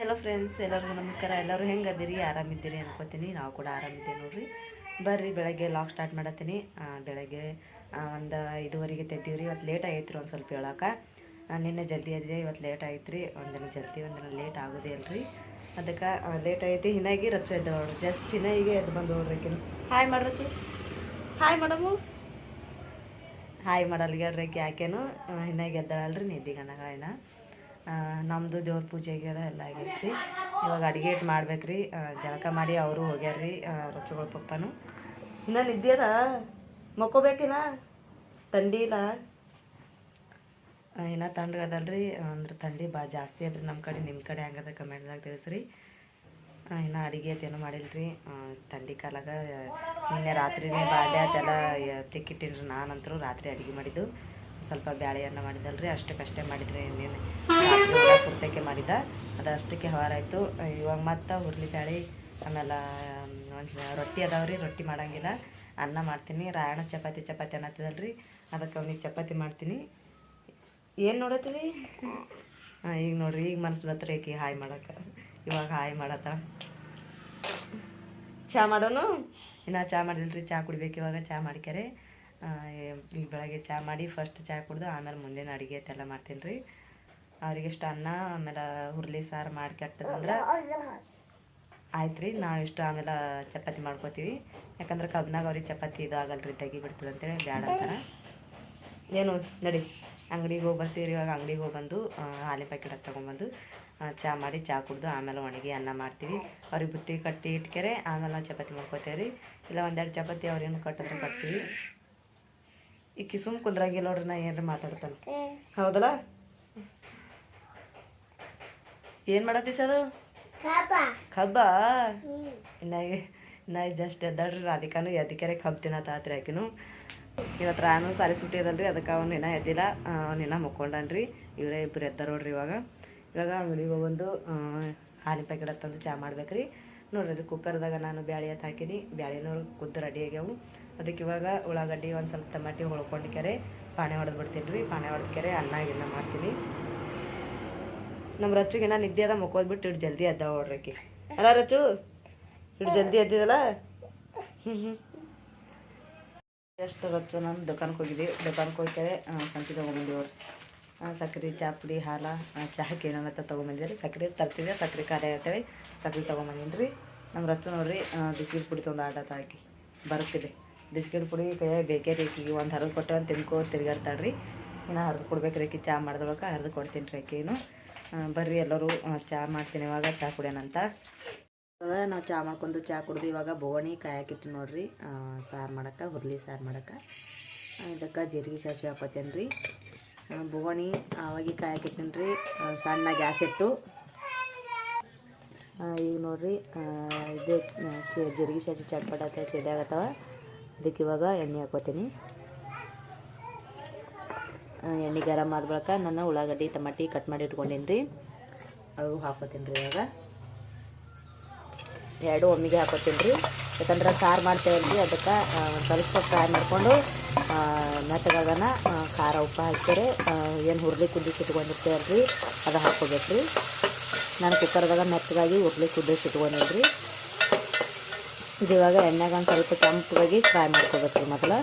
Hello friends ಎಲ್ಲರಿಗೂ ನಮಸ್ಕಾರ. ಎಲ್ಲರೂ ಹೆಂಗೆ ಅದಿರಿ ಆರಾಮಿದ್ದೀರಿ ಅನ್ಕೋತೀನಿ. ನಾವು ಕೂಡ ಆರಾಮಿದ್ದೀವಿ ನೋಡ್ರಿ. ಬರ್ರಿ, ಬೆಳಗ್ಗೆ ಲಾಕ್ ಸ್ಟಾರ್ಟ್ ಮಾಡತ್ತೀನಿ. ಬೆಳಗ್ಗೆ ಒಂದು ಐದುವರೆಗೆ ತೆದ್ದೀವ್ರಿ ಇವತ್ತು ಲೇಟ್ ಆಗೈತ್ರಿ ಒಂದು ಸ್ವಲ್ಪ ಹೇಳಕ್ಕೆ ನಿನ್ನೆ ಜಲ್ದಿ ಅದೇ ಇವತ್ತು ಲೇಟ್ ಆಗೈತ್ರಿ. ಒಂದಿನ ಜಲ್ದಿ, ಒಂದಿನ ಲೇಟ್ ಆಗೋದೇ ಅಲ್ರಿ ಅದಕ್ಕೆ ಲೇಟ್ ಆಗೈತಿ. ಹಿನಾಗಿ ರಚ್ಚು ಎದ್ದು ಜಸ್ಟ್ ಹಿನಾಗಿ ಎದ್ದು ಬಂದು ನೋಡ್ರಿ ಹಾಯ್ ಮಾಡ್ರಚ್ಚು ಹಾಯ್ ಮಾಡಮು ಹಾಯ್ ಮಾಡಲ್ಗೇಳ್ರಿ ಯಾಕೇನು? ಹಿನಾಗಿ ಎದ್ದಾಳಲ್ರಿ ನಿದ್ದಿಗನಗ ಏನ ನಮ್ಮದು ದೇವ್ರ ಪೂಜೆಗೆ ಎಲ್ಲ ಆಗೈತ್ರಿ. ಇವಾಗ ಅಡುಗೆ ಇಟ್ಟು ಮಾಡ್ಬೇಕ್ರಿ. ಜಳಕ ಮಾಡಿ ಅವರು ಹೋಗ್ಯಾರ್ರಿ ರೊಚ್ಚಗಳ ಪಪ್ಪನು. ಇನ್ನ ನಿದ್ದೆಯದ ಮಕ್ಕೋಬೇಕಿನ ಥಂಡಿ ಇಲ್ಲ ಇನ್ನ ತಣ್ಣಗದಲ್ರಿ ಅಂದ್ರೆ ಥಂಡಿ ಬಾ ಜಾಸ್ತಿ ಅದ್ರಿ ನಮ್ಮ ಕಡೆ ನಿಮ್ಮ ಕಡೆ ಹೆಂಗದ ಕಮೆಂಟ್ದಾಗ ತಿಳಿಸ್ರಿ. ಇನ್ನು ಅಡುಗೆ ಅದೇನು ಮಾಡಿಲ್ರಿ. ಥಂಡಿ ಕಾಲಾಗ ನಿನ್ನೆ ರಾತ್ರಿನೇ ಬಾಲ್ಯ ಅದೆಲ್ಲ ತಿಕ್ಕಿಟ್ಟಿನ್ರಿ ನಾನಂತರೂ ರಾತ್ರಿ ಅಡುಗೆ ಮಾಡಿದ್ದು. ಸ್ವಲ್ಪ ಬ್ಯಾಳೆ ಅನ್ನ ಮಾಡಿದಲ್ರಿ ಅಷ್ಟಕ್ಕಷ್ಟೇ ಮಾಡಿದ್ರಿ ಇನ್ನೇನು ಪೂರ್ತಕ್ಕೆ ಮಾಡಿದ ಅದು ಅಷ್ಟಕ್ಕೆ ಹೊರಾಯಿತು ಇವಾಗ ಮತ್ತೆ ಹುರ್ಲಿ ಬ್ಯಾಳಿ ಆಮೇಲೆ ಒಂದು ರೊಟ್ಟಿ ಅದಾವ್ರಿ, ರೊಟ್ಟಿ ಮಾಡೋಂಗಿಲ್ಲ. ಅನ್ನ ಮಾಡ್ತೀನಿ. ರಾಯಣ ಚಪಾತಿ ಚಪಾತಿ ಅನ್ನತ್ತದಲ್ರಿ. ಅದಕ್ಕೆ ಅವ್ನಿಗೆ ಚಪಾತಿ ಮಾಡ್ತೀನಿ. ಏನು ನೋಡತ್ತೀರಿ? ಹಾಂ, ಈಗ ನೋಡ್ರಿ, ಈಗ ಮನಸ್ಸು ಬತ್ರಿ ಈಕಿ ಹಾಯ್ ಮಾಡಕ್ಕೆ ಇವಾಗ ಹಾಯ್ ಮಾಡತ್ತ. ಚಹಾ ಮಾಡೋನು? ಇನ್ನು ಚಹಾ ಮಾಡಿಲ್ರಿ ಚಹಾ ಕುಡಿಬೇಕು ಇವಾಗ ಚಹಾ ಮಾಡ್ಕ್ಯಾರೆ. ಈಗ ಬೆಳಗ್ಗೆ ಚಹಾ ಮಾಡಿ ಫಸ್ಟ್ ಚಹಾ ಕುಡಿದು ಆಮೇಲೆ ಮುಂದಿನ ಅಡುಗೆ ಎಲ್ಲ ಮಾಡ್ತೀನಿ ರೀ. ಅವ್ರಿಗೆ ಇಷ್ಟು ಅನ್ನ, ಆಮೇಲೆ ಹುರ್ಲಿ ಸಾರು ಮಾಡಿ ಕೆಟ್ಟದಂದ್ರೆ ಆಯ್ತು ರೀ, ನಾವು ಇಷ್ಟು ಆಮೇಲೆ ಚಪಾತಿ ಮಾಡ್ಕೋತೀವಿ. ಯಾಕಂದ್ರೆ ಕಬ್ನಾಗ ಅವ್ರಿಗೆ ಚಪಾತಿ ಇದು ರೀ ತೆಗಿ ಬಿಡ್ತದೆ ಅಂತೇಳಿ ಬ್ಯಾಡ ಅಂತಾರೆ. ಏನು, ನಡಿ, ಅಂಗಡಿಗೆ ಹೋಗಿ ಬರ್ತೀವಿ ಇವಾಗ, ಅಂಗಡಿಗೆ ಹೋಗಿ ಬಂದು ಹಾಲಿನ ಪ್ಯಾಕೆಟ್ ತೊಗೊಂಬಂದು ಚಹಾ ಮಾಡಿ ಚಹಾ ಕುಡ್ದು ಆಮೇಲೆ ಒಣಗಿ ಅನ್ನ ಮಾಡ್ತೀವಿ. ಅವ್ರಿಗೆ ಬುತ್ತಿ ಕಟ್ಟಿ ಇಟ್ಕೆರೆ, ಆಮೇಲೆ ನಾವು ಚಪಾತಿ ಮಾಡ್ಕೋತೀವಿ ರೀ ಇಲ್ಲ ಒಂದೆರಡು ಚಪಾತಿ ಅವ್ರೇನು ಕಟ್ಟಿದ್ರೆ ಕಟ್ತೀವಿ. ಈಕಿ ಸುಮ್ ಕುಂದ್ರಾಗಿ ನೋಡ್ರಿ ನಾ ಏನಾರ ಮಾತಾಡ್ತಾನೆ. ಹೌದಲ್ಲ? ಏನು ಮಾಡತ್ತಿ ಅದು ಕಬ್ಬ. ಇನ್ನ ಜಸ್ಟ್ ಎದ್ದಾಡ್ರಿ ರಾಧಿಕಾನು ಎದ್ದಿಕೆರೆ ಕಬ್ಬು ತಿನ್ನತ್ತಾತ್ರಿ ಆಕಿನು. ಇವತ್ತು ರಾನು ಸಾರಿ ಸುಟ್ಟಿ ಅದಲ್ರಿ ಅದಕ್ಕೆ ಅವ್ನು ಇನ್ನ ಎದ್ದಿಲ್ಲ ಅವ್ನು ಇನ್ನ ಮುಕ್ಕೊಂಡನ್ರಿ. ಇವರೇ ಇಬ್ಬರು ಎದ್ದಾರ ನೋಡ್ರಿ ಇವಾಗ. ಇವಾಗ ಅಂಗಡಿಗೆ ಹೋಗೊಂದು ಹಾಲಿನ ಪ್ಯಾಕೆಟ್ ತಂದು ಚಾ ಮಾಡ್ಬೇಕ್ರಿ. ನೋಡ್ರಿ ಅದು ಕುಕ್ಕರ್ದಾಗ ನಾನು ಬ್ಯಾಳಿ ಎತ್ತು ಹಾಕಿನಿ. ಬ್ಯಾಳಿನೋರು ಕುದ್ದು ರೆಡಿ ಆಗ್ಯಾವು. ಅದಕ್ಕೆ ಇವಾಗ ಉಳ್ಳಾಗಡ್ಡಿ ಒಂದು ಸ್ವಲ್ಪ ಟಮಾಟಿ ಹೊಳ್ಕೊಂಡು ಕೆರೆ ಪಾಣೆ ಹೊಡೆದು ಬಿಡ್ತೀನಿ ರೀ ಪಾಣೆ ಹೊಡೆದ ಕೆರೆ ಅನ್ನ ಗಿನ್ನ ಮಾಡ್ತೀನಿ. ನಮ್ಮ ರಚ್ಚುಗಿನ ನಿದ್ದೆ ಅದ ಮುಕ್ಕೋದ್ಬಿಟ್ಟು ಇಟ್ಟು ಜಲ್ದಿ ಎದ್ದ ಹೊಡ್ರಕ್ಕೆ ಅಲ್ಲ ರಚ್ಚು ಇಟ್ಟು ಜಲ್ದಿ ಎದ್ದಿದಲ್ಲ? ಎಷ್ಟು ರಚ್ಚು ನಾನು ದುಕಾನ್ಗೆ ಹೋಗಿದ್ದೆ. ದುಕಾನ್ಗೆ ಹೋಗ್ತಾರೆ ಸಂತಿ ಆ, ಸಕ್ರೆ ಚಾ ಪುಡಿ ಹಾಲ ಚಹಾಕ್ಕೆ ಏನೇನತ್ತ ತೊಗೊಂಬಂದಿವಿ ರೀ ಸಕ್ರೆ ತರ್ತಿದ್ದೆ ಸಕ್ರೆ ಖಾಲಿ ಆಗ್ತೇವೆ ಸಕ್ರೆ ತೊಗೊಂಬಂದಿನಿ ರೀ ನಮ್ಮ ರಚ್ಚು ನೋಡ್ರಿ ಬಿಸಿಲು ಪುಡಿ ತೊಗೊಂಡು ಆಟ ಹಾಕಿ ಬರುತ್ತಿದೆ. ಬಿಸ್ಕಿಟ್ ಪುಡಿ, ಕೈಯಾಗ ಬೇಕೇ ರೀ ಈಕಿಗೆ ಒಂದು ಹರಿದು ಕೊಟ್ಟೆ ಒಂದು ತಿನ್ಕೋ ತಿರ್ಗಾಡ್ತಾಳೆ ರೀ ಇನ್ನು ಹರಿದು ಕೊಡ್ಬೇಕು ರೀ ಆಕಿ ಚಾ ಮಾಡ್ದೊಳಗೆ ಹರಿದು ಕೊಡ್ತೀನಿ ರೀ ಆಕಿನು ಬರ್ರಿ ಎಲ್ಲರೂ ಚಾ ಮಾಡ್ತೀನಿ ಇವಾಗ, ಚಾ ಕುಡಿಯೋಣಂತ ನಾವು ಚಾ ಮಾಡ್ಕೊಂಡು ಚಾ ಕುಡ್ದು ಇವಾಗ ಬೋಣಿ ಕಾಯಕ್ಕಿಟ್ಟು ನೋಡ್ರಿ. ಸಾರು ಮಾಡಕ್ಕೆ, ಹುರ್ಲಿ ಸಾರು ಮಾಡಕ್ಕೆ. ಇದಕ್ಕೆ ಜೀರಿಗೆ ಸಾಸಿವೆ ಹಾಕೋತೇನೆ ರೀ. ಬೋಣಿ ಆವಾಗಿ ಕಾಯಕ್ಕಿಟ್ಟಿನಿ ರೀ. ಸಣ್ಣ ಗ್ಯಾಸ್ ಇಟ್ಟು. ಈಗ ನೋಡ್ರಿ ಇದು ಜೀರಿಗೆ ಸಾಸಿವೆ ಚಟ್ಪಟ ಆಗತ್ತವ ಅದಕ್ಕೆ ಇವಾಗ ಎಣ್ಣೆ ಹಾಕೋತೀನಿ ಎಣ್ಣೆ ಗರಮ್ ಆದ ಬಳಿಕ ನಾನು ಉಳ್ಳಾಗಡ್ಡಿ, ಟಮಾಟಿ ಕಟ್ ಮಾಡಿ ಇಟ್ಕೊಂಡೀನಿ ರೀ. ಅವು ಹಾಕೋತೀನಿ ರೀ ಇವಾಗ. ಎರಡು ಒಮ್ಮಿಗೆ ಹಾಕೋತೀನಿ ರೀ. ಯಾಕಂದ್ರೆ ಸಾರು ಮಾಡ್ತಾ ರೀ ಅದಕ್ಕೆ ಒಂದು ಸ್ವಲ್ಪ ಫ್ರೈ ಮಾಡಿಕೊಂಡು ಮೆತ್ತಗಾಗನ ಖಾರ, ಉಪ್ಪು ಹಾಕ್ತಾರೆ. ಏನು ಹುರ್ಲಿ ಕುದಿಸಿ ಇಟ್ಕೊಂಡಿರ್ತೇವಲ್ಲ ರೀ ಅದು ಹಾಕೋಬೇಕು ರೀ. ನಾನು ಕುಕ್ಕರ್ದಾಗ ಮೆತ್ತಗಾಗಿ ಹುರ್ಲಿ ಕುದಿಸಿ ಇಟ್ಕೊಂಡಿನಿ ರೀ. ಇದು ಇವಾಗ ಎಣ್ಣೆಗೆ ಒಂದು ಸ್ವಲ್ಪ ಕೆಂಪಗಾಗಿ ಫ್ರೈ ಮಾಡ್ಕೋಬೇಕು ಮೊದಲು.